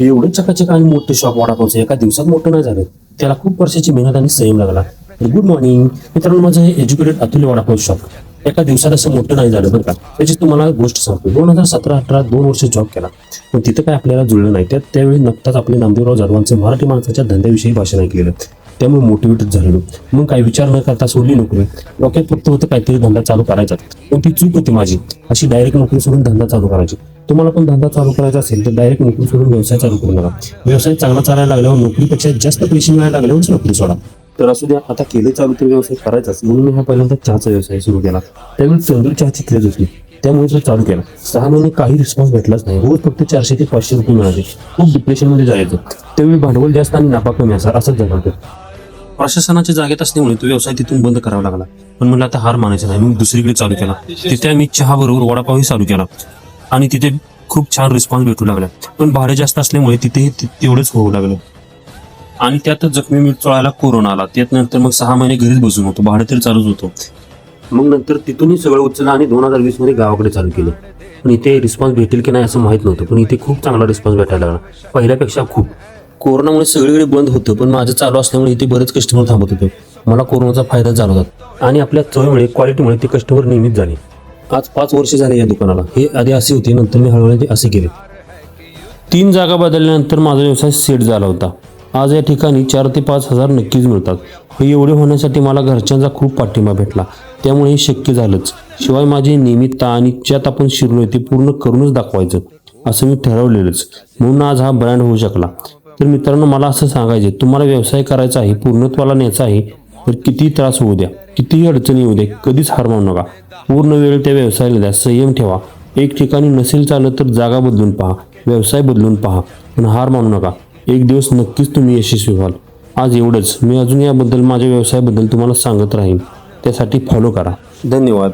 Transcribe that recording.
एवढं चकाचक आणि मोठं शॉप वडापावचं एका दिवसात मोठं नाही झालं. त्याला खूप वर्षाची मेहनत आणि संयम लागला. गुड मॉर्निंग मित्रांनो माझं हे एज्युकेटेड अतुल्य वडापाव शॉप एका दिवसात असं मोठं नाही झालं बरं का. त्याची तुम्हाला गोष्ट सांगतो. दोन हजार सतरा अठरा दोन वर्ष जॉब केला. पण तिथं काय आपल्याला जुळलं नाही. त्यात त्यावेळी नुकताच आपले नामदेवराव जाधवांचं मराठी माणसाच्या धंद्याविषयी भाषण ऐकलेलं. त्यामुळे मोटिवेटेड झालेलो. मग काही विचार न करता सोडली नोकरी. डोक्यात फक्त होतं काहीतरी धंदा चालू करायचा. पण ती चूक होती माझी. अशी डायरेक्ट नोकरी सोडून धंदा चालू करायची. तुम्हाला पण धंदा चालू करायचा असेल तर डायरेक्ट नोकरी सोडून व्यवसाय चालू करू नका. व्यवसाय चांगला चालायला लागल्यावर नोकरीपेक्षा जास्त पैसे मिळायला लागल्यावरच नोकरी सोडा. तर असू द्या आता केले चालू तर व्यवसाय करायचाच. म्हणून मी हा पहिल्यांदा चहाचा व्यवसाय सुरू केला. त्यावेळी तंदूर चहाची क्रेज होती. त्यामुळे तो चालू केला. सहा महिने काही रिस्पॉन्स भेटलाच नाही. रोज फक्त चारशे ते पाचशे रुपये मिळाले. खूप डिप्रेशनमध्ये जायचं. त्यावेळी भांडवल जास्त आणि नफा कमी असा असंच झालं प्रशासनाच्या जागेत असल्यामुळे तो व्यवसाय तिथून बंद करावा लागला. पण मला आता हार मानायचा नाही मग दुसरीकडे चालू केला. तिथे आम्ही चहा बरोबर वडापावही चालू केला. आणि तिथे खूप छान रिस्पॉन्स भेटू लागला. पण भाडे जास्त असल्यामुळे तिथेही ते- तेवढंच होऊ लागलं. आणि त्यातच जखमी मीठ कोरोना आला. त्यात नंतर मग सहा महिने घरीच बसून होतो. भाडे तर चालूच होतो. मग नंतर तिथूनही सगळं उचललं आणि दोन हजार वीसमध्ये गावाकडे चालू केलं. पण इथे रिस्पॉन्स भेटेल की नाही असं माहीत नव्हतं. पण इथे खूप चांगला रिस्पॉन्स भेटायला लागला. पहिल्यापेक्षा खूप. कोरोनामुळे सगळीकडे बंद होतं पण माझं चालू असल्यामुळे इथे बरेच कस्टमर थांबत होते. मला कोरोनाचा फायदा झाला होता. आणि आपल्या चवीमुळे क्वालिटीमुळे ते कस्टमर नियमित झाले. आज पाच वर्ष झाले या दुकानाला. हे आधी असे होते नंतर मी हळूहळू असे केले. तीन जागा बदलल्यानंतर माझा व्यवसाय सेट झाला होता. आज या ठिकाणी चार ते पाच हजार नक्कीच मिळतात. हे एवढे होण्यासाठी मला घरच्यांचा खूप पाठिंबा भेटला. त्यामुळे हे शक्य झालंच. शिवाय माझी नियमितता आणि ज्यात आपण शिरलोय ते पूर्ण करूनच दाखवायचं असं मी ठरवलेलंच. म्हणून आज हा ब्रँड होऊ शकला. तर मित्रांनो मला असं सांगायचे तुम्हाला व्यवसाय करायचा आहे पूर्णत्वाला न्यायचा आहे तर किती त्रास होऊ द्या कितीही अडचणी येऊ द्या कधीच हार मानू नका. पूर्ण वेळ त्या व्यवसायाला द्या संयम ठेवा. एक ठिकाणी नसेल चालत तर जागा बदलून पहा व्यवसाय बदलून पहा पण हार मानू नका. एक दिवस नक्कीच तुम्ही यशस्वी व्हाल. आज एवढंच. मी अजून याबद्दल माझ्या व्यवसायाबद्दल तुम्हाला सांगत राहीन. त्यासाठी फॉलो करा. धन्यवाद.